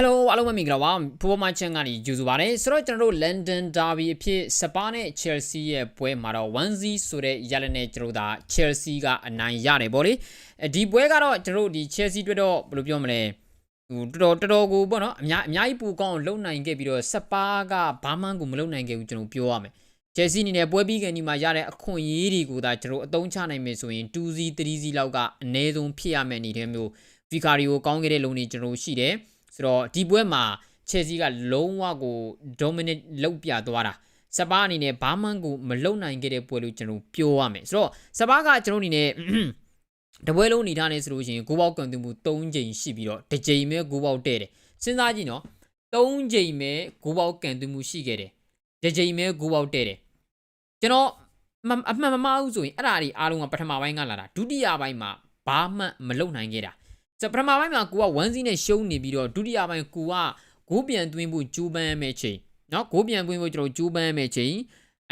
Hello အားလုံးပဲမင်္ဂလာပါဖိုးမချန်ကနေကြိုဆိုပါရစေဆိုတော့ကျွန်တော်တို့ London Derby အဖြစ်စပါးနဲ့ Chelsea ရဲ့ပွဲမှာတော့1-0ဆိုတဲ့ရလနဲ့ကျွန်တော်တို့ဒါ Chelsea ကအနိုင်ရတယ်ဗောလေအဲဒီပွဲကတော့ကျွန်တော်တို့ဒီ Chelsea အတွက်တော့ဘယ်လိုပြောမလဲဟိုတော်တော်တော်ကိုပေါ့နော်အများအများကြီးပူကောင်းအောင်လုံနိုင်ခဲ့ပြီးတော့စပါးကဘာမှကိုမလုံနိုင်ခဲ့ဘူးကျွန်တော်ပြောရမယ် Chelsea အနေနဲ့ပွဲပြီးကန်ဒီမှာရတဲ့အခွင့်အရေးတွေကိုဒါကျွန်တော်အသုံးချနိုင်မယ်ဆိုရင် 2C 3C လောက်ကအနည်းဆုံးဖြစ်ရမယ့်အနေနဲ့မျိုး Vicario ကောင်းခဲ့တဲ့လုံတွေကျွန်တော်ရှိတယ် ဆိုတော့ဒီပွဲမှာ Chelsea ကလုံးဝကို dominate လုပ်ပြသွားတာစပါးအနေနဲ့ဘာမှကိုမလုံနိုင်ခဲ့တဲ့ပွဲလို့ကျွန်တော်ပြောရမယ်ဆိုတော့စပါးကကျွန်တော်အနေနဲ့တပွဲလုံးနေထားနေဆိုလို့ရှိရင်ဂိုးပေါက်ကန်တူမှု3ချိန်ရှိပြီးတော့တစ်ချိန်ပဲဂိုးပေါက်တဲ့တယ်စဉ်းစားကြည့်နော်3ချိန်ပဲဂိုးပေါက်ကန်တူမှုရှိခဲ့တယ်တစ်ချိန်ပဲဂိုးပေါက်တဲ့တယ်ကျွန်တော်မအမှန်မမဟုတ်ဆိုရင်အဲ့ဒါတွေအားလုံးကပထမပိုင်းကလာတာဒုတိယပိုင်းမှာဘာမှမလုံနိုင်ခဲ့တာ ဆိုပထမပိုင်းမှာကိုက1စီးနဲ့ရှုံးနေပြီးတော့ဒုတိယပိုင်းကိုကဂိုးပြန်သွင်းဖို့ကြိုးပမ်းမဲ့ချိန်နော်ဂိုးပြန်သွင်းဖို့ကျွန်တော်ကြိုးပမ်းမဲ့ချိန်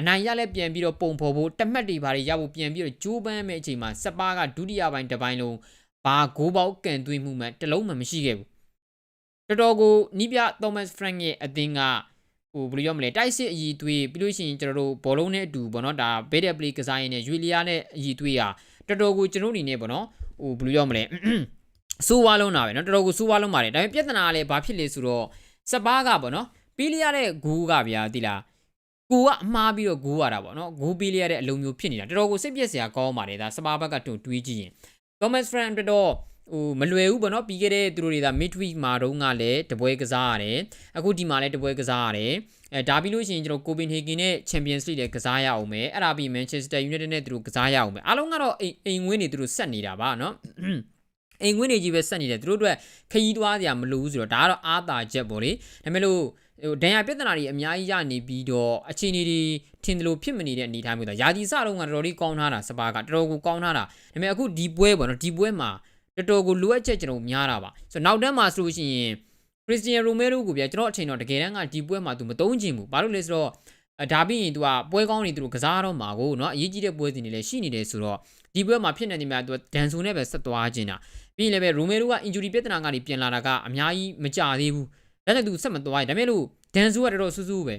အနိုင်ရလဲပြန်ပြီးတော့ပုံဖော်ဖို့တမတ်တွေဘာတွေရဖို့ပြန်ပြီးတော့ကြိုးပမ်းမဲ့ချိန်မှာစပါးကဒုတိယပိုင်းတစ်ပိုင်းလုံးဘာဂိုးပေါက်ကန်သွင်းမှုမှတလုံးမှမရှိခဲ့ဘူးတော်တော်ကိုနီးပြ Thomas Frank ရဲ့အသင်းကဟိုဘယ်လိုပြောမလဲတိုက်စစ်အည်သွေးပြီးလို့ရှိရင်ကျွန်တော်တို့ဘောလုံးနဲ့အတူပေါ့နော်ဒါ Better Play ကစားရင်းနဲ့ Julia နဲ့အည်သွေးอ่ะတော်တော်ကိုကျွန်တော်အနေနဲ့ပေါ့နော်ဟိုဘယ်လိုပြောမလဲ စိုးဝါလုံးတာပဲเนาะတော်တော်ကိုစိုးဝါလုံးပါတယ်ဒါပေမဲ့ပြဿနာကလည်းဘာဖြစ်လဲဆိုတော့စပါးကပေါ့နော်ပြီးလျရတဲ့ဂူးကဗျာတိလားကိုကအမှားပြီးတော့ဂူးရတာပေါ့နော်ဂူးပြီးလျရတဲ့အလုံးမျိုးဖြစ်နေတာတော်တော်ကိုစိတ်ပြက်စရာကောင်းပါတယ်ဒါစပါးဘက်ကတူတွေးကြည့်ရင် Thomas Frank အတွက်တော့ဟိုမလွယ်ဘူးပေါ့နော်ပြီးခဲ့တဲ့သူတို့တွေဒါ midweek မှာတုန်းကလည်းတပွဲကစားရတယ်အခုဒီမှာလည်းတပွဲကစားရတယ်အဲဒါပြီးလို့ရှိရင်ကျွန်တော် Copenhagen နဲ့ Champions League လည်းကစားရအောင်မယ်အဲ့ဒါပြီး Manchester United နဲ့သူတို့ကစားရအောင်မယ်အားလုံးကတော့အိမ်အိမ်ဝင်းနေသူတို့ဆက်နေတာပါနော် အိမ်ဝင်းနေကြီးပဲဆက်နေတယ်သူတို့အတွက်ခရီးသွားစရာမလိုဘူးဆိုတော့ဒါကတော့အာသာချက်ပေါ့လေဒါပေမဲ့လို့ဟိုဒဏ်ရာပြဿနာတွေအများကြီးရနေပြီးတော့အခြေအနေတွေထင်တယ်လို့ဖြစ်မနေတဲ့အနေအထားမျိုးတော့ယာဒီစတော့ကတော်တော်လေးကောင်းထားတာစပါးကတော်တော်ကိုကောင်းထားတာဒါပေမဲ့အခုဒီပွဲပေါ့နော်ဒီပွဲမှာတော်တော်ကိုလိုအပ်ချက်ကျွန်တော်များတာပါဆိုတော့နောက်တန်းမှာဆိုလို့ရှိရင်ခရစ္စတီယန်ရိုမဲရိုကိုပြကျွန်တော်အချိန်တော့တကယ်တမ်းကဒီပွဲမှာသူမသုံးချင်ဘူးဘာလို့လဲဆိုတော့ဒါပြီးရင် तू ကပွဲကောင်းနေသူတို့ကစားတော့မှာကိုเนาะအရေးကြီးတဲ့ပွဲစဉ်တွေလည်းရှိနေတယ်ဆိုတော့ဒီပွဲမှာဖြစ်နေနေမှာ तू ဒန်ဆိုနဲ့ပဲဆက်သွားခြင်းတာ ပြီးရင်လည်းပဲရိုမဲရိုက injury ပြဿနာကနေပြန်လာတာကအများကြီးမကြသေးဘူးဒါနဲ့ तू ဆက်မသွားရဒါပေမဲ့လို့ဒန်ဆိုကတော်တော်ဆူဆူပဲ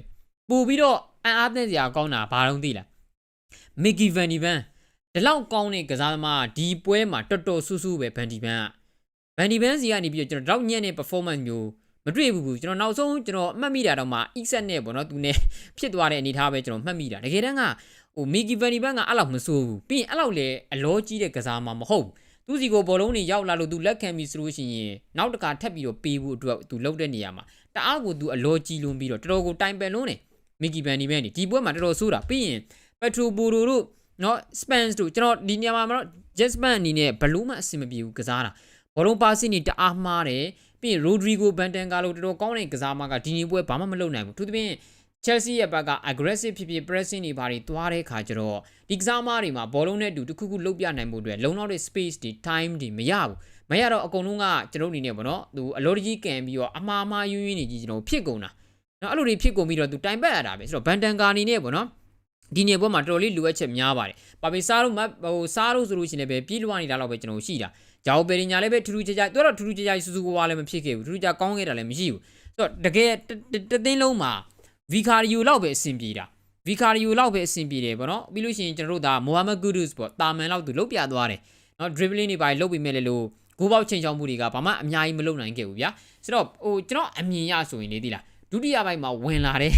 ပို့ပြီးတော့အန်အားသင့်စရာကောင်းတာဘာလို့သိလားမီကီဗန်ဒီဗန်ဒီလောက်ကောင်းတဲ့ကစားသမားဒီပွဲမှာတော်တော်ဆူဆူပဲဗန်ဒီဗန်ကဗန်ဒီဗန်စီကနေပြီးတော့ကျွန်တော်တော့ညံ့တဲ့ performance မျိုးမတွေ့ဘူးဘူးကျွန်တော်နောက်ဆုံးကျွန်တော်အမှတ်မိတာတော့မှ X7 နဲ့ပေါ့နော်သူနဲ့ဖြစ်သွားတဲ့အနေအထားပဲကျွန်တော်မှတ်မိတာတကယ်တမ်းကဟိုမီကီဗန်ဒီဗန်ကအဲ့လောက်မဆိုးဘူးပြီးရင်အဲ့လောက်လေအလောကြီးတဲ့ကစားမှာမဟုတ်ဘူး သူစီကိုဘောလုံးတွေရောက်လာလို့သူလက်ခံပြီးဆိုလို့ရှိရင်နောက်တကထပ်ပြီးတော့ပေးဖို့အတွက်သူလှုပ်တဲ့နေရာမှာတအားကိုသူအလောကြီးလွန်ပြီးတော့တော်တော်ကိုတိုင်ပန်လုံးနေမီကီဗန်ဒီဗန်ဒီပွဲမှာတော်တော်ဆိုးတာပြီးရင်ပက်ထရိုပိုရိုတို့နော်စပန်စ်တို့ကျွန်တော်ဒီနေရာမှာတော့ဂျက်စပန်အနေနဲ့ဘလူးမှအဆင်မပြေဘူးကစားတာဘောလုံးပါစီနေတအားမှားတယ်ပြီးရင်ရိုဒရီဂိုဘန်တန်ကာလိုတော်တော်ကောင်းတဲ့ကစားမကဒီနေ့ပွဲဘာမှမလုပ်နိုင်ဘူးသူသဖြင့် Chelsea ရဲ့ဘက်က aggressive ဖြစ်ဖြစ် pressing တွေဘာတွေတွားတဲ့ခါကျတော့ဒီကစားမတွေမှာဘောလုံးနဲ့အတူတစ်ခုခုလှုပ်ပြနိုင်ဖို့အတွက်လုံလောက်တဲ့ space တွေ time တွေမရဘူးမရတော့အကုန်လုံးကကျွန်တော်အနေနဲ့ပေါ့နော်သူအလောတကြီးကန်ပြီးတော့အမှားအမှားယူရင်းနေကြီးကျွန်တော်ဖြစ်ကုန်တာနော်အဲ့လိုတွေဖြစ်ကုန်ပြီးတော့သူတိုင်ပတ်ရတာပဲဆိုတော့ဘန်တန်ကာအနေနဲ့ပေါ့နော်ဒီနေ့ပွဲမှာတော်တော်လေးလိုအပ်ချက်များပါတယ်။ပါပီစားတို့မဟိုစားတို့ဆိုလို့ရှိရင်လည်းပြေးလွှားနေတာတော့ပဲကျွန်တော်ရှိတာ။ဂျာအိုပယ်ရင်ညာလည်းပဲထူးထူးခြားခြားသူကတော့ထူးထူးခြားခြားစူစူဝါလည်းမဖြစ်ခဲ့ဘူး။ထူးထူးခြားကောင်းခဲ့တာလည်းမရှိဘူး။ဆိုတော့တကယ်တသိန်းလုံးမှာ ဗီကာရီယိုလောက်ပဲအဆင်ပြေတာ။ဗီကာရီယိုလောက်ပဲအဆင်ပြေတယ်ပေါ့နော်။ပြီးလို့ရှိရင်ကျွန်တော်တို့ဒါမိုဟာမက်ဂူဒုစ်ပေါ့တာမန်လောက်သူလုတ်ပြသွားတယ်။နော်ဒရစ်ဘလင်းတွေပါလုတ်ပြီးမဲ့လေလို့ဂိုးပေါက်ချိန်ချောင်းမှုတွေကဘာမှအများကြီးမလုပ်နိုင်ခဲ့ဘူးဗျာ။ဆိုတော့ဟိုကျွန်တော်အမြင်ရဆိုရင်လေဒီလားဒုတိယပိုင်းမှာဝင်လာတဲ့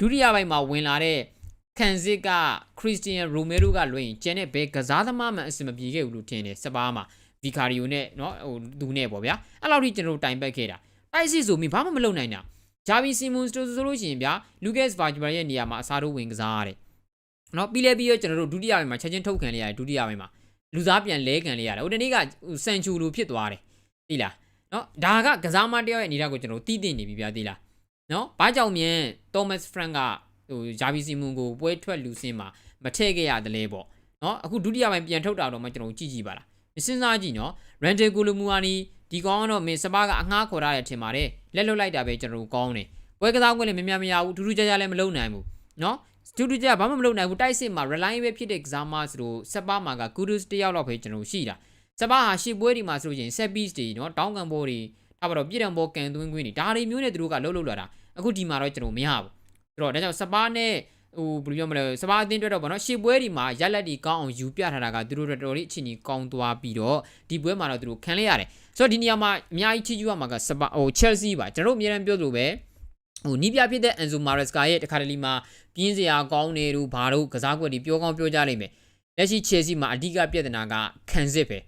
ဒုတိယပိုင်းမှာဝင်လာတဲ့ခံစစ်ကခရစ္စတီယန်ရိုမဲရိုကလွှင့်ကျန်တဲ့ဘယ်ကစားသမားမှအဆင်မပြေခဲ့ဘူးလို့ထင်တယ်စပါးမှာဗီကာရီယိုနဲ့เนาะဟိုသူနဲ့ပေါ့ဗျာအဲ့လောက်ထိကျွန်တော်တိုင်ပတ်ခဲ့တာတိုက်စစ်ဆိုမိဘာမှမလုပ်နိုင်တာ ဂျာဗီစီမွန်စတိုဆိုလို့ရှိရင်ဗျာလူကက်စ်ဗာဂျီမန်ရဲ့နေရာမှာအစားထိုးဝင်ကစားရတယ်။နော်ပြီးလဲပြီးတော့ကျွန်တော်တို့ဒုတိယပိုင်းမှာချက်ချင်းထုတ်ခံလိုက်ရတယ်ဒုတိယပိုင်းမှာလူစားပြန်လဲခံလိုက်ရတယ်။ဟိုတနေ့ကဆန်ချူလိုဖြစ်သွားတယ်။သိလား။နော်ဒါကကစားမတယောက်ရဲ့အနေထားကိုကျွန်တော်တို့သိသိနေပြီဗျာသိလား။နော်ဘာကြောင့်မြင်သောမတ်ဖရန်ကဟိုဂျာဗီစီမွန်ကိုပွဲထွက်လူစင်းမှာမထည့်ခဲ့ရတလဲပေါ့။နော်အခုဒုတိယပိုင်းပြန်ထုတ်တာတော့မှကျွန်တော်ကြည့်ကြည့်ပါလား။စဉ်းစားကြည့်နော်ရန်တေကူလူမူအာနီဒီကောင်ကတော့မင်းစပါးကအငှားခေါ်ရတဲ့အထင်ပါတယ်။ လက်လွတ်လိုက်တာပဲကျွန်တော်ကောင်းတယ်ပွဲကစားခွင့်လည်းမများမရဘူးထူးထူးခြားခြားလည်းမလုပ်နိုင်ဘူးနော်စတူဒီဂျာဘာမှမလုပ်နိုင်ဘူးတိုက်စစ်မှာ relying ပဲဖြစ်တဲ့ကစားမဆိုလို့စပါးမှာကကူဒုစ်တယောက်လောက်ပဲကျွန်တော်ရှိတာစပါးဟာရှစ်ပွဲဒီမှာဆိုလို့ရှိရင် set piece တွေနော်တောင်းကန်ဘောတွေထားပါတော့ပြည်တော်ဘောကန်သွင်းခွင်းနေဒါတွေမျိုးနဲ့သူတို့ကလှုပ်လှုပ်လာတာအခုဒီမှာတော့ကျွန်တော်မရဘူးဆိုတော့ဒါကြောင့်စပါးနဲ့ ဟိုဘယ်လိုပြောမလဲစပါးအသင်းအတွက်တော့ဗောနော်ရှေ့ပွဲဒီမှာရက်လက်ဒီကောင်းအောင်ယူပြထားတာကသူတို့တော်တော်လေးအချင်းကြီးကောင်းသွားပြီးတော့ဒီပွဲမှာတော့သူတို့ခံလိုက်ရတယ်ဆိုတော့ဒီနေရာမှာအများကြီးချီးကျူးရမှာကစပါဟို Chelsea ပါကျွန်တော်အများအားပြောသလိုပဲဟိုနီးပြဖြစ်တဲ့အန်ဇိုမာရက်စကာရဲ့တခါတလေမှာပြင်းစရာကောင်းနေတို့ဘာတို့ကစားကွက်တွေပြောကောင်းပြောကြနိုင်မယ်လက်ရှိ Chelsea မှာအဓိကပြဿနာကခံစစ်ပဲ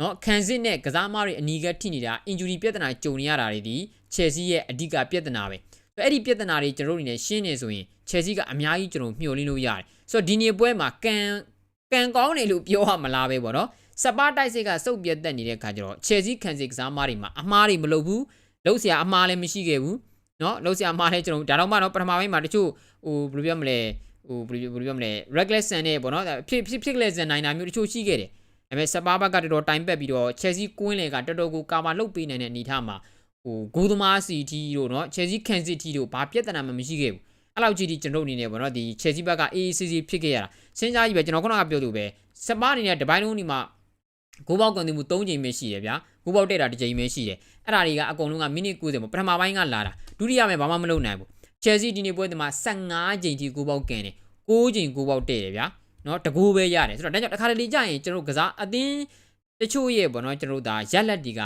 နော်ခံစစ်နဲ့ကစားမတွေအနီးကထိနေတာ injury ပြဿနာကြုံနေရတာတွေဒီ Chelsea ရဲ့အဓိကပြဿနာပဲအဲ့ဒီပြဿနာတွေကျွန်တော်တို့အနေနဲ့ရှင်းနေဆိုရင် ချယ်ဆီကအများကြီးကျွန်တော်မျှော်လင့်လို့ရတယ်ဆိုတော့ဒီနေ့ပွဲမှာကန်ကန်ကောင်းနေလို့ပြောရမလားပဲပေါ့နော်စပါတိုက်စစ်ကစုပ်ပြတ်တက်နေတဲ့ခါကျတော့ချယ်ဆီခံစစ်ကစားမားတွေမှာအမားတွေမလုပ်ဘူးလုံးစရာအမားလည်းမရှိခဲ့ဘူးနော်လုံးစရာအမားလည်းကျွန်တော်ဒါတော့မှတော့ပထမပိုင်းမှာတချို့ဟိုဘယ်လိုပြောမလဲဟိုဘယ်လိုပြောမလဲ reckless ဆန်နဲ့ပေါ့နော်ဖြစ်ဖြစ်ဖြစ် reckless ဆန်နိုင်တာမျိုးတချို့ရှိခဲ့တယ်ဒါပေမဲ့စပါးဘက်ကတော်တော်တိုင်ပက်ပြီးတော့ Chelsea ကွင်းလေကတော်တော်ကိုကာပါလုတ်ပေးနိုင်တဲ့အနေထားမှာဟိုဂိုးသမားစီတီတို့နော် Chelsea ခံစစ်တီတို့ဘာပြဿနာမှမရှိခဲ့ဘူး အဲ့လောက်ကြီးဒီကျွန်တော်အနေနဲ့ပေါ့နော်ဒီ Chelsea ဘက်က AACC ဖြစ်ခဲ့ရတာစဉ်းစားကြည့်ပဲကျွန်တော်ခုနကပြောလို့ပဲစပါးအနေနဲ့တပိုင်းလုံးဒီမှာဂိုးပေါက်ကန်သူမှု3ချိန်ပဲရှိတယ်ဗျာဂိုးပေါက်တက်တာတစ်ချိန်ပဲရှိတယ်အဲ့ဒါတွေကအကုန်လုံးကမိနစ်90ပေါ့ပထမပိုင်းကလာတာဒုတိယပိုင်းဘာမှမလုပ်နိုင်ဘူး Chelsea ဒီနေ့ပွဲဒီမှာ15ချိန်ထိဂိုးပေါက်ကန်တယ်6ချိန်ဂိုးပေါက်တဲ့တယ်ဗျာနော်တကူပဲရတယ်ဆိုတော့ဒါကြောင့်တစ်ခါတလေကြာရင်ကျွန်တော်ကစားအသင်းတချို့ရဲ့ပေါ့နော်ကျွန်တော်ဒါရက်လက်တွေက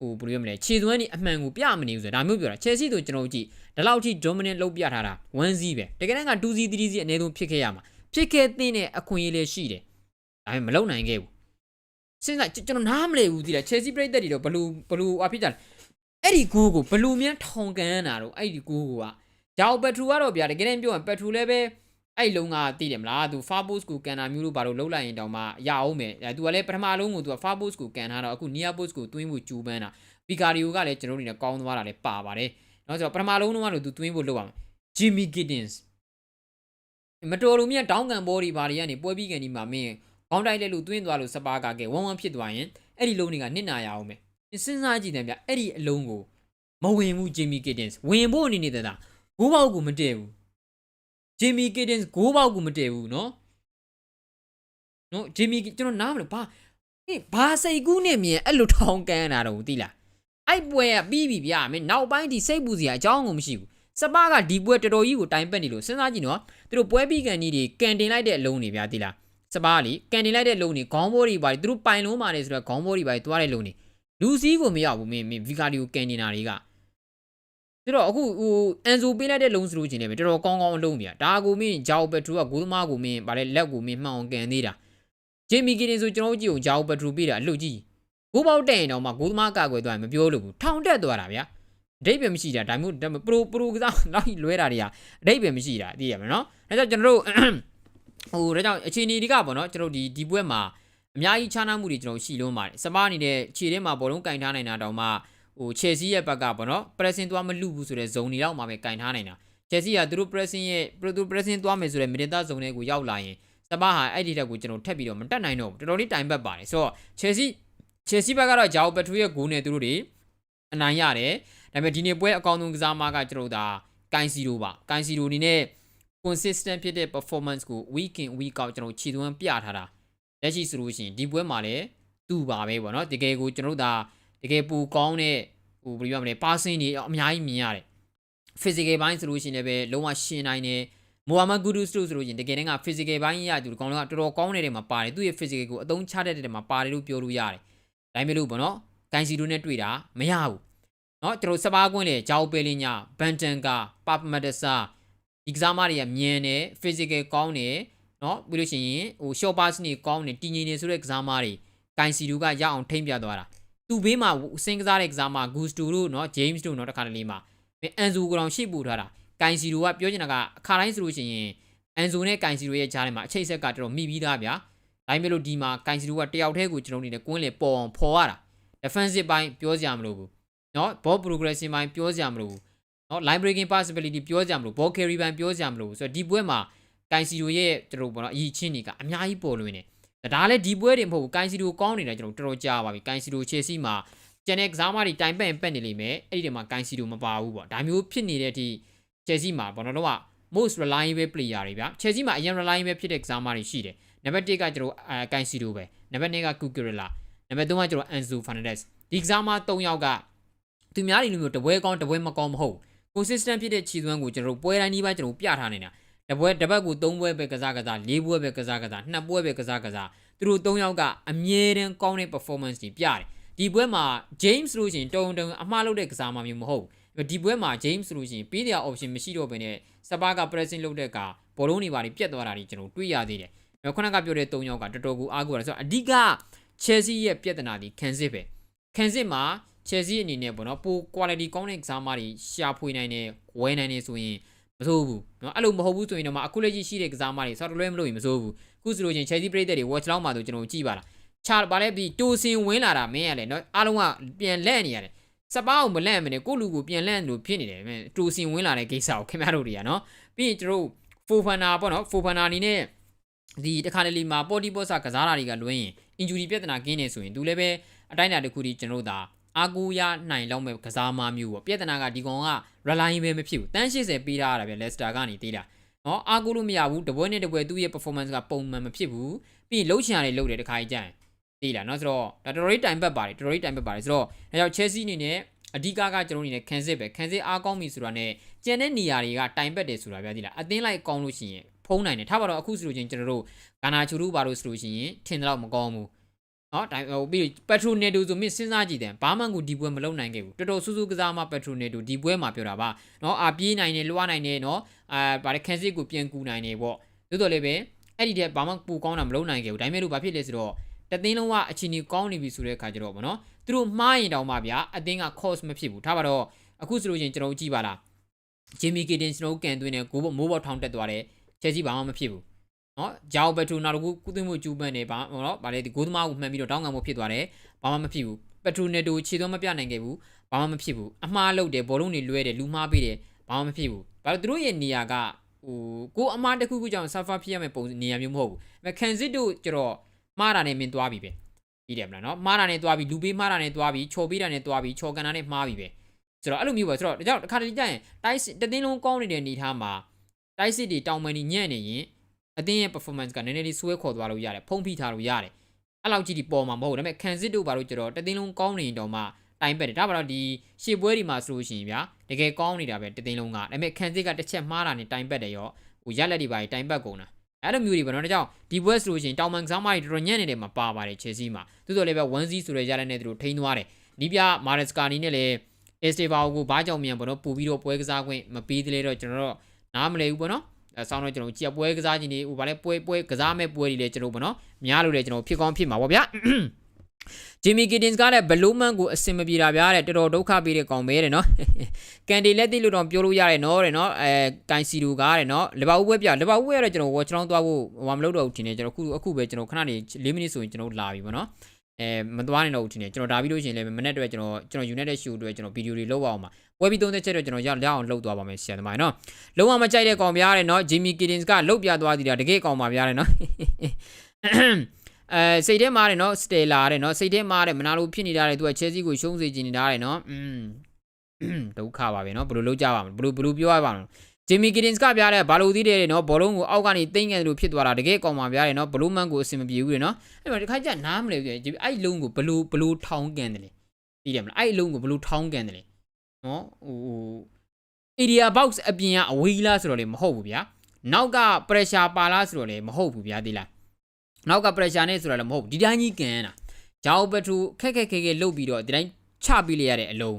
ဟိုဘယ်လိုပြောမလဲခြေသွမ်းนี่အမှန်ကိုပြမနေဘူးဆိုတာဒါမျိုးပြောတာ Chelsea ဆိုကျွန်တော်ကြည့်ဒီလောက်ထိ dominant လုပ်ပြထားတာ1 0ပဲတကယ်တမ်းက 2 0 3 0အနည်းဆုံးဖြစ်ခဲ့ရမှာဖြစ်ခဲ့တဲ့အခွင့်အရေးလည်းရှိတယ်ဒါပေမဲ့မလုပ်နိုင်ခဲ့ဘူးစဉ်းစားကျွန်တော်နားမလည်ဘူးဒီလား Chelsea ပြည်သက်တွေတော့ဘလူဘလူအဖြစ်ကြတယ်အဲ့ဒီဂိုးကိုဘလူမြန်ထောင်ကန်တာတော့အဲ့ဒီဂိုးကဂျာအိုပက်ထရူကတော့ဗျာတကယ်တမ်းပြောရင်ပက်ထရူလည်းပဲ အဲ့လုံးကသိတယ်မလားသူ far post ကိုကန်တာမျိုးလို့ဘာလို့လှုပ်လိုက်ရင်တောင်မှရအောင်မယ်သူကလည်းပထမလုံးကိုသူက far post ကိုကန်ထားတော့အခု near post ကိုတွင်းဖို့ကြိုးပမ်းတာပီကာရီယိုကလည်းကျွန်တော်တို့နေကောင်းသွားတာလည်းပါပါတယ်နော်ဆိုတော့ပထမလုံးကတော့သူတွင်းဖို့လှုပ်အောင် Jimmy Giddens မတော်လို့မြန်တောင်းကန်ဘောဒီဘာတွေကနေပွဲပြီးကန်ဒီမှာမင်းခေါင်းတိုက်လက်လို့တွင်းသွားလို့စပါကကဲဝမ်ဝမ်ဖြစ်သွားရင်အဲ့ဒီလုံးတွေကနစ်နာရအောင်မယ်စဉ်းစားကြည့်တယ်ဗျအဲ့ဒီအလုံးကိုမဝင်ဘူး Jimmy Giddens ဝင်ဖို့အနေနဲ့တည်းဒါဂိုးပေါက်ကိုမတည့်ဘူး Jimmy Cadence 6ပေါက်ကိုမတည့်ဘူးနော်နော် Jimmy ကျွန်တော်နားမလို့ဘာဟင်ဘာစိတ်ကူးနဲ့မြင်အဲ့လိုထောင်ကန်တာတော့သိလားအဲ့ပွဲကပြီးပြီဗျာမင်းနောက်ပိုင်းဒီစိတ်ပူစရာအကြောင်းကိုမရှိဘူးစပါးကဒီပွဲတော်တော်ကြီးကိုတိုင်ပက်နေလို့စဉ်းစားကြည့်နော်သူတို့ပွဲပြီးကန်ကြီးတွေကန်တင်လိုက်တဲ့အလုံးတွေဗျာသိလားစပါးလေကန်တင်လိုက်တဲ့လုံတွေခေါင်းဘိုးတွေပါသူတို့ပိုင်လုံးမာနေဆိုတော့ခေါင်းဘိုးတွေပါသွားတဲ့လုံတွေလူစည်းကိုမရောက်ဘူးမင်းမင်းဗီကာဒီကိုကန်တင်တာတွေက သူတော့အခုဟိုအန်ဆိုပေးလိုက်တဲ့လုံးစလို့ချင်းနေပဲတော်တော်ကောင်းကောင်းအလုံးဗျာဒါကိုမင်းဂျာအိုပက်ထရူကဂိုးသမားကိုမင်းဗာလဲလက်ကိုမင်းမှောင်အောင်ကန်သေးတာဂျေမီကီတင်ဆိုကျွန်တော်ကြည့်အောင်ဂျာအိုပက်ထရူပေးတာအလှုပ်ကြီးဂိုးပေါက်တဲ့ရင်တော့မှဂိုးသမားကကွယ်သွားရင်မပြောလို့ဘူးထောင်တက်သွားတာဗျာအဓိပ္ပာယ်မရှိတာဒါမျိုးပရိုပရိုကစားတော့လွဲတာတွေကအဓိပ္ပာယ်မရှိတာသိရမယ်နော်ဒါကြောင့်ကျွန်တော်တို့ဟိုဒါကြောင့်အခြေအနေတွေကပေါ့နော်ကျွန်တော်ဒီဒီပွဲမှာအများကြီးခြားနားမှုတွေကျွန်တော်ရှိလုံးပါတယ်စပါးနေတဲ့ခြေထဲမှာဘောလုံးကင်ထားနိုင်တာတောင်မှ ဟို Chelsea ရဲ့ဘက်ကပေါ့နော် pressing သွားမလူဘူးဆိုတဲ့ zone တွေတော့မှပဲကင်ထားနိုင်တာ Chelsea ကသူတို့ pressing ရဲ့သူ pressing သွားမယ်ဆိုတဲ့ midfield zone တွေကိုရောက်လာရင်စပါးဟာအဲ့ဒီတက်ကိုကျွန်တော်ထက်ပြီးတော့မတက်နိုင်တော့ဘူးတော်တော်လေးတိုင်ပတ်ပါတယ်ဆိုတော့ Chelsea Chelsea ဘက်ကတော့ဂျာအိုပက်ထရူရဲ့ဂိုးနဲ့သူတို့တွေအနိုင်ရတယ်ဒါပေမဲ့ဒီနေ့ပွဲအကောင်းဆုံးကစားမကကျွန်တော်ဒါကိုင်စီရိုပါကိုင်စီရိုအနေနဲ့ consistent ဖြစ်တဲ့ performance ကို week in week out ကျွန်တော်ခြေသွင်းပြထားတာလက်ရှိဆိုလို့ရှိရင်ဒီပွဲမှာလည်းသူ့ပါပဲပေါ့နော်တကယ်ကိုကျွန်တော်ဒါ တကယ်ပူကောင်းတဲ့ဟိုဘယ်လိုပြောမလဲ passing တွေအများကြီးမြင်ရတယ် physical ဘိုင်းဆိုလို့ရှိရင်လည်းလုံးဝရှင်းနိုင်တယ်မိုဟာမက်ဂူဒူစလို့ဆိုလို့ရင်တကယ်တမ်းက physical ဘိုင်းရသူကောင်လုံးကတော်တော်ကောင်းနေတဲ့မှာပါတယ်သူ့ရဲ့ physical ကိုအသုံးချတဲ့တဲ့မှာပါတယ်လို့ပြောလို့ရတယ်ဒါပေမဲ့လို့ပေါ့နော်ဂိုင်စီဒိုနဲ့တွေ့တာမရဘူးเนาะကျွန်တော်စပါးကွင်းလေဂျောက်ပယ်လင်းညာဘန်တန်ကာပပမဒဆာဒီကစားမတွေကမြင်တယ် physical ကောင်းတယ်เนาะပြီးလို့ရှိရင်ဟို short pass နေကောင်းတယ်တည်ငြိမ်နေဆိုတဲ့ကစားမတွေဂိုင်စီဒိုကရအောင်ထိမ့်ပြသွားတာ သူ့ဘေးမှာအစင်းကစားတဲ့ကစားမှာ Gusto တို့နော် James တို့နော်တခါတလေမှာမင်း Anzo ကောင်ရှိပို့ထားတာကိုင်စီတို့ကပြောချင်တာကအခါတိုင်းဆိုလို့ရှိရင် Anzo နဲ့ကိုင်စီတို့ရဲ့ကြားထဲမှာအချိန်ဆက်ကတော်တော်မိပြီးသားဗျာဒါပေမဲ့လို့ဒီမှာကိုင်စီတို့ကတယောက်တည်းကိုကျွန်တော်အနေနဲ့ကွင်းလေပေါ်အောင်ဖော်ရတာ defensive ပိုင်းပြောစရာမလိုဘူးနော် ball progression ပိုင်းပြောစရာမလိုဘူးနော် line breaking possibility ပြောစရာမလို ball carry ပိုင်းပြောစရာမလိုဆိုတော့ဒီပွဲမှာကိုင်စီတို့ရဲ့တို့ပေါ့နော်အရေးချင်းတွေကအများကြီးပေါ်လွင်နေတယ် ဒါလည်းဒီပွဲတွေမဟုတ်ဘူးကိုင်စီရိုကောင်းနေတာကျွန်တော်တော်တော်ကြားပါပြီကိုင်စီရိုချေစီမှာကျန်တဲ့ကစားမတွေတိုင်ပက်ပက်နေလိမ့်မယ်အဲ့ဒီတည်းမှာကိုင်စီရိုမပါဘူးပေါ့ဒါမျိုးဖြစ်နေတဲ့အထိချေစီမှာဘောနော်တော့ most reliable player တွေဗျာချေစီမှာအရင် reliable ဖြစ်တဲ့ကစားမတွေရှိတယ်နံပါတ်1ကကျွန်တော်အဲကိုင်စီရိုပဲနံပါတ်2ကကူကရလာနံပါတ်3ကကျွန်တော်အန်ဇူဖာနဒက်ဒီကစားမ3ယောက်ကသူများတွေလိုမျိုးတပွဲကောင်းတပွဲမကောင်းမဟုတ် consistent ဖြစ်တဲ့ခြေသွမ်းကိုကျွန်တော်တို့ပွဲတိုင်းဒီပါကျွန်တော်တို့ပြထားနေတာ တပွဲတစ်ပတ်ကို3ပွဲပဲကစားကစား4ပွဲပဲကစားကစား2ပွဲပဲကစားကစားသူတို့3ယောက်ကအမြဲတမ်းကောင်းတဲ့ performance တွေပြတယ်ဒီပွဲမှာ James လို့ရှိရင်တုံတုံအမှားလုပ်တဲ့ကစားမှမျိုးမဟုတ်ဒီပွဲမှာ James လို့ရှိရင်ပေးတဲ့ option မရှိတော့ဘဲနဲ့စပါက pressing လုပ်တဲ့ကဘောလုံးတွေပါပြက်သွားတာတွေကျွန်တော်တွေ့ရသေးတယ်ခုနကပြောတဲ့3ယောက်ကတော်တော်ကိုအားကိုးတာဆိုတော့အဓိက Chelsea ရဲ့ပြဿနာဒီခံစစ်ပဲခံစစ်မှာ Chelsea အနေနဲ့ပေါ့နော်ပို quality ကောင်းတဲ့ကစားမတွေရှာဖွေနိုင်တယ်ဝယ်နိုင်တယ်ဆိုရင် မစိုးဘူးနော်အဲ့လိုမဟုတ်ဘူးဆိုရင်တော့မအခုလက်ရှိရှိတဲ့ကစားမတွေဆော့တလွဲမလို့ရင်မစိုးဘူးခုဆိုလို့ချင်း Chelsea ပြည်သက်တွေ watch လောက်မှာဆိုကျွန်တော်ကြည့်ပါလားချာဗာလဲပြီးတိုးစင်ဝင်လာတာမင်းရလေနော်အားလုံးကပြန်လန့်နေရတယ်စပားကိုမလန့်မနဲ့ကိုလူကိုပြန်လန့်လို့ဖြစ်နေတယ်မင်းတိုးစင်ဝင်လာတဲ့ကိစ္စကိုခင်ဗျားတို့တွေကနော်ပြီးရင်တို့ဖိုဖန်နာပေါ့နော်ဖိုဖန်နာအနေနဲ့ဒီတခါလေလီမှာပေါ်တီပေါ့ဆာကစားတာတွေကလွင်းရင် injury ပြဿနာကင်းနေဆိုရင်သူလည်းပဲအတိုင်းအတာတစ်ခုဒီကျွန်တော်တို့ဒါ အာကူရနိုင်လောက်မဲ့ကစားမမျိုးပေါ့ပြဿနာကဒီကောင်က relying ပဲမဖြစ်ဘူးတန်း80ပေးထားရတာပဲ Leicester ကနေတေးတာနော်အာကူလို့မရဘူးတပွဲနဲ့တပွဲသူ့ရဲ့ performance ကပုံမှန်မဖြစ်ဘူးပြီးရင်လှုပ်ချင်ရတယ်လှုပ်တယ်တခါကြီးကြရင်တေးလာနော်ဆိုတော့ဒါတော်တော်လေးတိုင်ပတ်ပါတယ်တော်တော်လေးတိုင်ပတ်ပါတယ်ဆိုတော့အဲကြောင့် Chelsea အနေနဲ့အဓိကကကျွန်တော်အနေနဲ့ခံစစ်ပဲခံစစ်အားကောင်းပြီဆိုတာနဲ့ကျန်တဲ့နေရာတွေကတိုင်ပတ်တယ်ဆိုတာပြသေးလားအသင်းလိုက်ကောင်းလို့ရှိရင်ဖုံးနိုင်တယ်ထားပါတော့အခုဆိုလို့ချင်းကျွန်တော်တို့ဂါနာချူရူဘာလို့ဆိုလို့ရှိရင်ထင်တယ်တော့မကောင်းဘူး နော်တိုင်ဟိုပြီးပက်ထရိုနေတိုဆိုမြင့်စဉ်းစားကြည့်တယ်ဘာမှကိုဒီပွဲမလုံနိုင်ခဲ့ဘူးတော်တော်ဆူဆူကစားမှပက်ထရိုနေတိုဒီပွဲမှာပြောတာပါနော်အာပြေးနိုင်တယ်လွှားနိုင်တယ်နော်အာဗါတဲ့ခန်းစစ်ကိုပြန်ကူနိုင်တယ်ပေါ့သို့တော်လည်းပဲအဲ့ဒီတဲ့ဘာမှပူကောင်းတာမလုံနိုင်ခဲ့ဘူးဒါပေမဲ့လို့ဘာဖြစ်လဲဆိုတော့တသိန်းလုံးကအချင်းကြီးကောင်းနေပြီဆိုတဲ့အခါကျတော့ဗောနော်သူတို့မှားရင်တောင်မှဗျာအတင်းက cost မဖြစ်ဘူးထားပါတော့အခုဆိုလို့ချင်းကျွန်တော်ကြည့်ပါလားဂျီမီကီတင်ကျွန်တော်ကန်သွင်းတယ်ကိုမိုးဘော်ထောင်းတက်သွားတယ်ချက်ကြီးဘာမှမဖြစ်ဘူး နော်ဂျာအိုဘက်ထရူနောက်တစ်ခုကုသိမှုကျူးပန်းနေပါနော်ဗာလေဒီဂိုးသမားကိုမှန်ပြီးတော့တောင်းငံမှုဖြစ်သွားတယ်ဘာမှမဖြစ်ဘူးပက်ထရိုနယ်တိုခြေသွမ်းမပြနိုင်ခဲ့ဘူးဘာမှမဖြစ်ဘူးအမှားလုပ်တယ်ဘောလုံးတွေလွဲတယ်လူမှားပေးတယ်ဘာမှမဖြစ်ဘူးဘာလို့သူတို့ရဲ့နေရာကဟိုကိုအမှားတစ်ခုခုကြောင့်ဆာဖာဖြစ်ရမယ့်ပုံနေရာမျိုးမဟုတ်ဘူးအဲကန်စစ်တို့ကျတော့မှားတာနဲ့မင်းသွားပြီပဲပြီးတယ်မလားနော်မှားတာနဲ့သွားပြီလူပေးမှားတာနဲ့သွားပြီချော်ပေးတာနဲ့သွားပြီချော်ကန်တာနဲ့မှားပြီပဲဆိုတော့အဲ့လိုမျိုးပဲဆိုတော့ဒါကြောင့်တစ်ခါတလေကြာရင်တိုက်တသိန်းလုံးကောင်းနေတဲ့အနေထားမှာတိုက်စစ်တွေတောင်ပန်ကြီးညံ့နေရင် အတင်းရဲ့ performance ကနည်းနည်းလေးဆွဲခေါ်သွားလို့ရတယ်ဖုံးဖိထားလို့ရတယ်အဲ့လောက်ကြီးဒီပေါ်မှာမဟုတ်ဒါပေမဲ့ခံစစ်တို့ဘာလို့ကြတော့တသိန်းလုံးကောင်းနေရင်တော့မှတိုင်ပက်တယ်ဒါပါတော့ဒီရှေ့ပွဲဒီမှာဆိုလို့ရှိရင်ဗျာတကယ်ကောင်းနေတာပဲတသိန်းလုံးကဒါပေမဲ့ခံစစ်ကတစ်ချက်မှားတာနဲ့တိုင်ပက်တယ်ရောဟိုရက်လက်တွေပါတိုင်ပက်ကုန်တာအဲ့လိုမျိုးတွေပေါ့နော်ဒါကြောင့်ဒီပွဲဆိုလို့ရှိရင်တောင်မန်ကစားမတွေတော်တော်ညံ့နေတယ်မှာပါပါတယ်ချယ်ဆီမှာသို့တော်လည်းပဲ1-0ဆိုတဲ့ရလက်နဲ့သူတို့ထိန်းသွားတယ်နီးပြမာရက်စကာနီနဲ့လည်းအက်စတေဘာကိုဘာကြောင့်မြန်ပေါ့နော်ပူပြီးတော့ပွဲကစားခွင့်မပေးသေးလေတော့ကျွန်တော်တို့နားမလည်ဘူးပေါ့နော်အဲ ဆောင်းတော့ကျွန်တော်ကြည့်ပွဲကစားခြင်းတွေဟိုဗာလဲပွဲပွဲကစားမဲ့ပွဲတွေလည်းကျွန်တော်ပေါ့နော်များလို့လည်းကျွန်တော်ဖြစ်ကောင်းဖြစ်မှာပေါ့ဗျာဂျီမီကီတင်စ်ကလည်းဘလူးမန်ကိုအစင်မပြေတာဗျာတဲ့တော်တော်ဒုက္ခပေးတဲ့ကောင်ပဲတဲ့နော်ကန်ဒီလက်တိလို့တော့ပြောလို့ရတယ်နော်တဲ့နော်အဲကန်စီလူကားတဲ့နော်လဘာဦးပွဲပြလဘာဦးပွဲကတော့ကျွန်တော်ဝါချောင်းသွားဖို့ဟိုမလုပ်တော့ဘူးထင်တယ်ကျွန်တော်အခုအခုပဲကျွန်တော်ခဏနေ၄မိနစ်ဆိုရင်ကျွန်တော်လာပြီပေါ့နော်အဲမသွားနေတော့ဘူးထင်တယ်ကျွန်တော်ဒါပြီးလို့ရှိရင်လည်းမနေ့တည်းကျွန်တော်ကျွန်တော် United Show အတွက်ကျွန်တော်ဗီဒီယိုတွေလုပ်အောင်ပါ ဝယ်ပြီးသုံးသက်ချက်တော့ကျွန်တော်ရရအောင်လုပ်သွားပါမယ်ဆရာသမားနော်လုံးဝမကြိုက်တဲ့ကောင်များတယ်နော်ဂျီမီကီတင်စ်ကလုတ်ပြသွားသေးတာတကယ်ကောင်ပါများတယ်နော်အဲစိတ်ထဲမှာတယ်နော်စတေလာတဲ့နော်စိတ်ထဲမှာတဲ့မနာလို့ဖြစ်နေတာတဲ့သူကချဲစီကိုရှုံးစေချင်နေတာတဲ့နော်อืมဒုက္ခပါပဲနော်ဘယ်လိုလုပ်ကြပါမလဲဘယ်လိုဘယ်လိုပြောရပါမလဲဂျီမီကီတင်စ်ကပြတဲ့ဘာလို့သေးတယ်နော်ဘောလုံးကိုအောက်ကနေတိမ့်ငယ်လို့ဖြစ်သွားတာတကယ်ကောင်ပါပြတယ်နော်ဘလူးမန်ကိုအဆင်မပြေဘူးတဲ့နော်အဲ့မှာဒီခါကျနားမလဲဘူးအဲ့လုံးကိုဘလူးဘလူးထောင်းကန်တယ်လေသိတယ်မလားအဲ့လုံးကိုဘလူးထောင်းကန်တယ်လေ နော်ဟို area box အပြင်ကအဝေးလားဆိုတော့လေမဟုတ်ဘူးဗျာနောက်က pressure ပါလားဆိုတော့လေမဟုတ်ဘူးဗျာဒီလားနောက်က pressure နဲ့ဆိုတော့လည်းမဟုတ်ဘူးဒီတိုင်းကြီးကန်တာဂျာအိုဘက်ထူခက်ခက်ခဲခဲလုတ်ပြီးတော့ဒီတိုင်းချပြီးလိုက်ရတဲ့အလုံး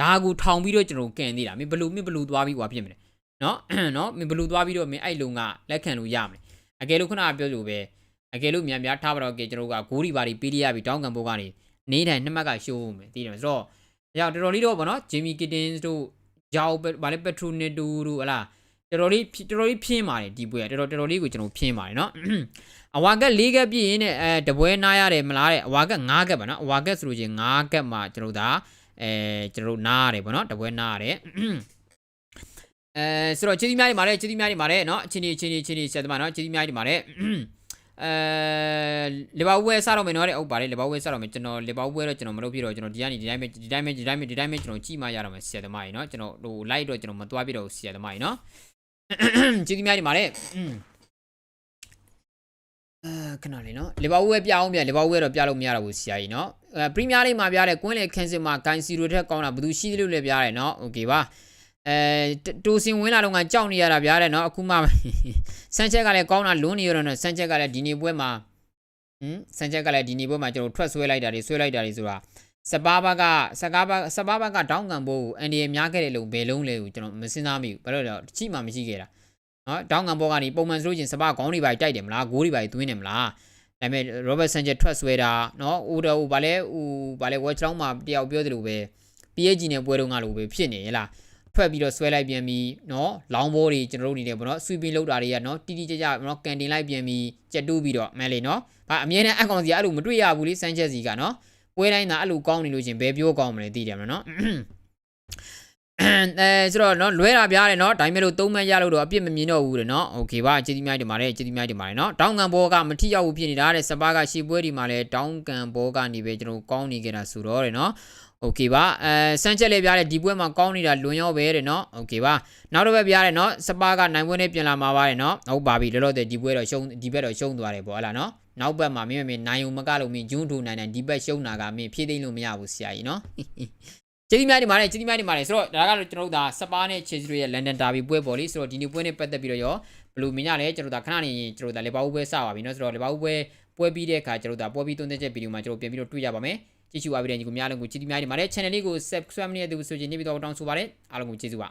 ဒါကူထောင်ပြီးတော့ကျွန်တော်ကန်သေးတာမင်းဘလူးမင်းဘလူးသွားပြီးကွာဖြစ်မလဲနော်နော်မင်းဘလူးသွားပြီးတော့မင်းအဲ့လုံးကလက်ခံလို့ရမယ်အကယ်လို့ခုနကပြောလို့ပဲအကယ်လို့မြန်များထားပါတော့ကဲကျွန်တော်ကဂိုးဒီပါဒီပေးရပြီးတောင်းကန်ဖို့ကနေနေတိုင်းနှစ်မှတ်ကရှိုးမယ်သိတယ်ဆိုတော့ ကြောက်တော်တော်လေးတော့ဗောနော်ဂျီမီကစ်တင်စ်တို့ဂျာအိုဗာလေပက်ထရိုနစ်တို့တို့ဟလာတော်တော်လေးတော်တော်လေးဖြင်းပါတယ်ဒီပွဲကတော်တော်တော်လေးကိုကျွန်တော်ဖြင်းပါတယ်နော်အဝါကက်၄ကက်ပြည့်ရင်နဲ့အဲတပွဲနားရတယ်မလားတဲ့အဝါကက်၅ကက်ပါနော်အဝါကက်ဆိုလို့ချင်း၅ကက်မှကျွန်တော်ဒါအဲကျွန်တော်နားရတယ်ဗောနော်တပွဲနားရတယ်အဲဆိုတော့ချီတီများတွေမှာလည်းချီတီများတွေမှာလည်းเนาะချင်းချင်းချင်းချင်းဆက်သမားเนาะချီတီများတွေမှာလည်း အဲလီဗာပူးဝဲစတော့မယ်နော်တဲ့ဟုတ်ပါတယ်လီဗာပူးဝဲစတော့မယ်ကျွန်တော်လီဗာပူးဝဲတော့ကျွန်တော်မလုပ်ပြတော့ကျွန်တော်ဒီကနေဒီတိုင်းပဲဒီတိုင်းပဲဒီတိုင်းပဲဒီတိုင်းပဲကျွန်တော်ကြည့်မှရတော့မယ်ဆရာသမားကြီးเนาะကျွန်တော်ဟို live တော့ကျွန်တော်မသွားပြတော့ဆရာသမားကြီးเนาะချီတီများတွေမှာလည်းအဲခဏလေးเนาะလီဗာပူးဝဲပြအောင်ပြလီဗာပူးဝဲတော့ပြလို့မရတော့ဘူးဆရာကြီးเนาะ ပရီးမီးယားလိမှာပြတဲ့ကွင်းလေခန်းစစ်မှာဂိုင်စီရိုထက်ကောင်းတာဘယ်သူရှိသေးလို့လဲပြရတယ်နော်โอเคပါ အဲတူစင်ဝင်လာတော့ငါကြောက်နေရတာဗျာတဲ့နော်အခုမှဆန်ချက်ကလည်းကောင်းတာလွန်းနေရတော့နော်ဆန်ချက်ကလည်းဒီနေ့ပွဲမှာဟင်ဆန်ချက်ကလည်းဒီနေ့ပွဲမှာကျွန်တော်ထွက်ဆွဲလိုက်တာတွေဆွဲလိုက်တာတွေဆိုတာစပါးဘက်ကစကားဘက်စပါးဘက်ကတောင်းကန်ဖို့အန်ဒီရများခဲ့တယ်လို့ဘယ်လုံးလဲကိုကျွန်တော်မစဉ်းစားမိဘူးဘာလို့လဲချိမှမရှိခဲ့တာနော်တောင်းကန်ဘောကနေပုံမှန်ဆိုလို့ချင်းစပါးခေါင်းတွေပါတိုက်တယ်မလားဂိုးတွေပါသွင်းတယ်မလားဒါပေမဲ့ Robert Sanchez ထွက်ဆွဲတာနော် order ဟိုဗာလဲဟိုဗာလဲ watch down မှာတယောက်ပြောသလိုပဲ PSG နဲ့ပွဲတော့ငါလိုပဲဖြစ်နေဟဲ့လား ထွက်ပြီးတော့ဆွဲလိုက်ပြန်ပြီးเนาะလောင်းဘောတွေကျွန်တော်တို့နေတယ်ဗောနော် sweeping လောက်တာတွေကเนาะတီတီကြကြเนาะကန်တင်လိုက်ပြန်ပြီးကြက်တူးပြီးတော့မဲလေเนาะဗာအမြဲတမ်းအကောင်စီအဲ့လိုမတွေ့ရဘူးလေ Sanchez စီကเนาะပွဲတိုင်းသာအဲ့လိုကောင်းနေလို့ချင်းဘယ်ပြောကောင်းမလဲသိတယ်မလားเนาะအဲဆိုတော့เนาะလွဲတာပြားတယ်เนาะဒါပေမဲ့လို့သုံးမရလို့တော့အပြစ်မမြင်တော့ဘူးတဲ့เนาะโอเคပါကျေးဇူးများတင်ပါတယ်ကျေးဇူးများတင်ပါတယ်เนาะတောင်းကန်ဘောကမထိရောက်ဘူးဖြစ်နေတာတဲ့စပါးကရှေ့ပွဲဒီမှာလဲတောင်းကန်ဘောကနေပဲကျွန်တော်ကောင်းနေကြတာဆိုတော့တဲ့เนาะ โอเคပါအဲစမ်းချက်လေးပြားတဲ့ဒီပွဲမှာကောင်းနေတာလွန်ရောပဲတဲ့เนาะโอเคပါနောက်တစ်ဘက်ပြားတဲ့เนาะစပါးကနိုင်ပွဲနဲ့ပြန်လာမှာပါတယ်เนาะဟုတ်ပါပြီလောလောဆယ်ဒီပွဲတော့ရှုံးဒီဘက်တော့ရှုံးသွားတယ်ပေါ့ဟလားเนาะနောက်ဘက်မှာမင်းမင်းနိုင်ုံမကလို့မင်းဂျွန်းထူနိုင်နိုင်ဒီဘက်ရှုံးတာကမင်းဖြည့်သိမ့်လို့မရဘူးဆရာကြီးเนาะ ကျေးဇူးများတင်ပါတယ်ကျေးဇူးများတင်ပါတယ်ဆိုတော့ဒါကတော့ကျွန်တော်တို့ဒါစပါးနဲ့ချေစီတို့ရဲ့လန်ဒန်ဒါဘီပွဲပေါ်လေးဆိုတော့ဒီနေ့ပွဲနဲ့ပတ်သက်ပြီးတော့ရောဘယ်လိုမြင်ရလဲကျွန်တော်ဒါခဏနေကျွန်တော်ဒါလေဘာဦးပွဲစပါပြီเนาะဆိုတော့လေဘာဦးပွဲပွဲပြီးတဲ့အခါကျွန်တော်ဒါပွဲပြီးသုံးသက်ချက်ဗီဒီယိုမှာကျွန်တော်ပြန်ပြီးတော့တွေ့ရပါမယ် ကြည့်ရှုပါပြီးတဲ့ညီကိုများလုံးကိုကျေးဇူးများတင်ပါတယ် channel လေးကို subscribe လုပ်နေတဲ့သူဆိုရင်နေပြီးတော့တောင်းဆိုပါတယ်အားလုံးကိုကျေးဇူးပါ